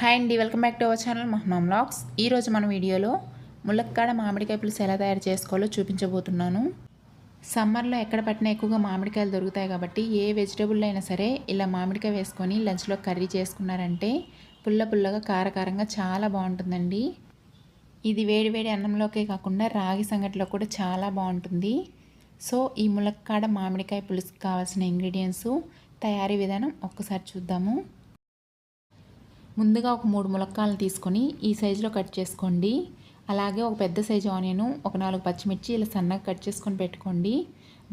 Hi అండి welcome back to our channel మహ్మా blogs ఈరోజు మన వీడియోలో ములక్కాడ మామిడికాయ పులుసు ఎలా తయారు చేసుకోవాలో చూపించబోతున్నాను. సమ్మర్లో ఎక్కడ పట్టినా ఎక్కువగా మామిడికాయలు దొరుకుతాయి కాబట్టి ఏ వెజిటేబుల్ అయినా సరే ఇలా మామిడికాయ వేసుకొని లంచ్లో కర్రీ చేసుకున్నారంటే పుల్ల పుల్లగా కారకారంగా చాలా బాగుంటుందండి. ఇది వేడి వేడి అన్నంలోకే కాకుండా రాగి సంగటిలో కూడా చాలా బాగుంటుంది. సో ఈ ములక్కాడ మామిడికాయ పులుసుకు కావాల్సిన ఇంగ్రీడియంట్స్ తయారీ విధానం ఒక్కసారి చూద్దాము. ముందుగా ఒక మూడు ములక్కాలను తీసుకొని ఈ సైజులో కట్ చేసుకోండి. అలాగే ఒక పెద్ద సైజు ఆనియన్ ఒక నాలుగు పచ్చిమిర్చి ఇలా సన్నగా కట్ చేసుకొని పెట్టుకోండి.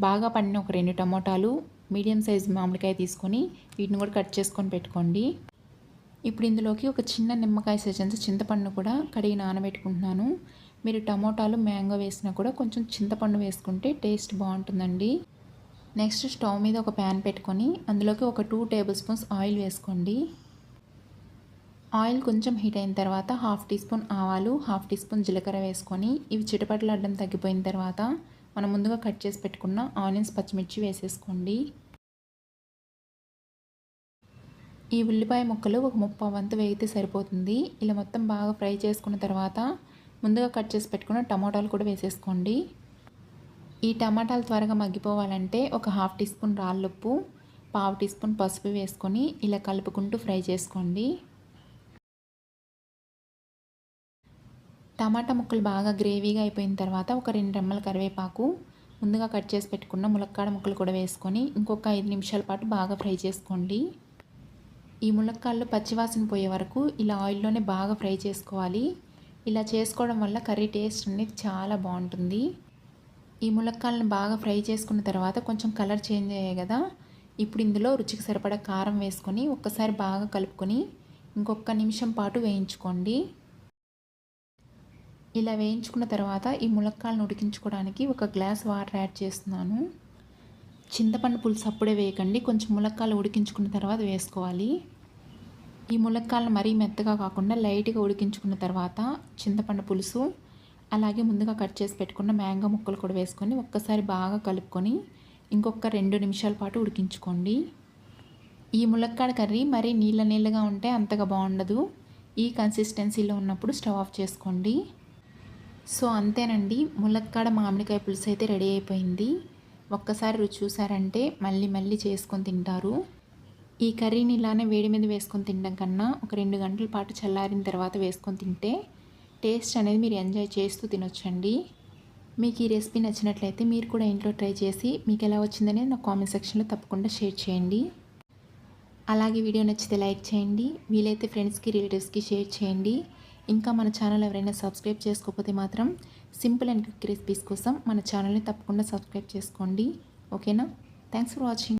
బాగా పండిన ఒక రెండు టమోటాలు మీడియం సైజు మామిడికాయ తీసుకొని వీటిని కూడా కట్ చేసుకొని పెట్టుకోండి. ఇప్పుడు ఇందులోకి ఒక చిన్న నిమ్మకాయ సైజంత చింతపండు కూడా కడిగి నానబెట్టుకుంటున్నాను. మీరు టమోటాలు మ్యాంగో వేసినా కూడా కొంచెం చింతపండు వేసుకుంటే టేస్ట్ బాగుంటుందండి. నెక్స్ట్ స్టవ్ మీద ఒక ప్యాన్ పెట్టుకొని అందులోకి ఒక టూ టేబుల్ స్పూన్స్ ఆయిల్ వేసుకోండి. ఆయిల్ కొంచెం హీట్ అయిన తర్వాత హాఫ్ టీ స్పూన్ ఆవాలు హాఫ్ టీ స్పూన్ జీలకర్ర వేసుకొని ఇవి చిటపట్లు అడ్డం తగ్గిపోయిన తర్వాత మనం ముందుగా కట్ చేసి పెట్టుకున్న ఆనియన్స్ పచ్చిమిర్చి వేసేసుకోండి. ఈ ఉల్లిపాయ ముక్కలు ఒక ముప్పై వంతు వేగితే సరిపోతుంది. ఇలా మొత్తం బాగా ఫ్రై చేసుకున్న తర్వాత ముందుగా కట్ చేసి పెట్టుకున్న టమాటాలు కూడా వేసేసుకోండి. ఈ టమాటాలు త్వరగా మగ్గిపోవాలంటే ఒక హాఫ్ టీ స్పూన్ రాళ్ళుప్పు పావు టీ స్పూన్ పసుపు వేసుకొని ఇలా కలుపుకుంటూ ఫ్రై చేసుకోండి. టమాటా ముక్కలు బాగా గ్రేవీగా అయిపోయిన తర్వాత ఒక రెండు రెమ్మల కరివేపాకు ముందుగా కట్ చేసి పెట్టుకున్న ములక్కాడ ముక్కలు కూడా వేసుకొని ఇంకొక ఐదు నిమిషాల పాటు బాగా ఫ్రై చేసుకోండి. ఈ ములక్కాళ్ళు పచ్చివాసన పోయే వరకు ఇలా ఆయిల్లోనే బాగా ఫ్రై చేసుకోవాలి. ఇలా చేసుకోవడం వల్ల కర్రీ టేస్ట్ అనేది చాలా బాగుంటుంది. ఈ ములక్కాలను బాగా ఫ్రై చేసుకున్న తర్వాత కొంచెం కలర్ చేంజ్ అయ్యాయి కదా ఇప్పుడు ఇందులో రుచికి సరిపడా కారం వేసుకొని ఒక్కసారి బాగా కలుపుకొని ఇంకొక నిమిషం పాటు వేయించుకోండి. ఇలా వేయించుకున్న తర్వాత ఈ ములక్కాలను ఉడికించుకోవడానికి ఒక గ్లాస్ వాటర్ యాడ్ చేస్తున్నాను. చింతపండు పులుసు అప్పుడే వేయకండి. కొంచెం ములక్కాలు ఉడికించుకున్న తర్వాత వేసుకోవాలి. ఈ ములక్కాలను మరీ మెత్తగా కాకుండా లైట్గా ఉడికించుకున్న తర్వాత చింతపండు పులుసు అలాగే ముందుగా కట్ చేసి పెట్టుకున్న మ్యాంగో ముక్కలు కూడా వేసుకొని ఒక్కసారి బాగా కలుపుకొని ఇంకొక రెండు నిమిషాల పాటు ఉడికించుకోండి. ఈ ములక్కాడ కర్రీ మరీ నీళ్ళ నీళ్ళగా ఉంటే అంతగా బాగుండదు. ఈ కన్సిస్టెన్సీలో ఉన్నప్పుడు స్టవ్ ఆఫ్ చేసుకోండి. సో అంతేనండి. ములక్కాడ మామిడికాయ పులుసు అయితే రెడీ అయిపోయింది. ఒక్కసారి రుచి చూసారంటే మళ్ళీ మళ్ళీ చేసుకొని తింటారు. ఈ కర్రీని ఇలానే వేడి మీద వేసుకొని తినడం కన్నా ఒక రెండు గంటల పాటు చల్లారిన తర్వాత వేసుకొని తింటే టేస్ట్ అనేది మీరు ఎంజాయ్ చేస్తూ తినొచ్చండి. మీకు ఈ రెసిపీ నచ్చినట్లయితే మీరు కూడా ఇంట్లో ట్రై చేసి మీకు ఎలా వచ్చిందనేది నా కామెంట్ సెక్షన్లో తప్పకుండా షేర్ చేయండి. అలాగే వీడియో నచ్చితే లైక్ చేయండి. వీలైతే ఫ్రెండ్స్కి రిలేటివ్స్కి షేర్ చేయండి. ఇంకా మన ఛానల్ ఎవరైనా సబ్స్క్రైబ్ చేసుకోకపోతే మాత్రం సింపుల్ అండ్ క్విక్ రెసిపీస్ కోసం మన ఛానల్ని తప్పకుండా సబ్స్క్రైబ్ చేసుకోండి. ఓకేనా? Thanks for watching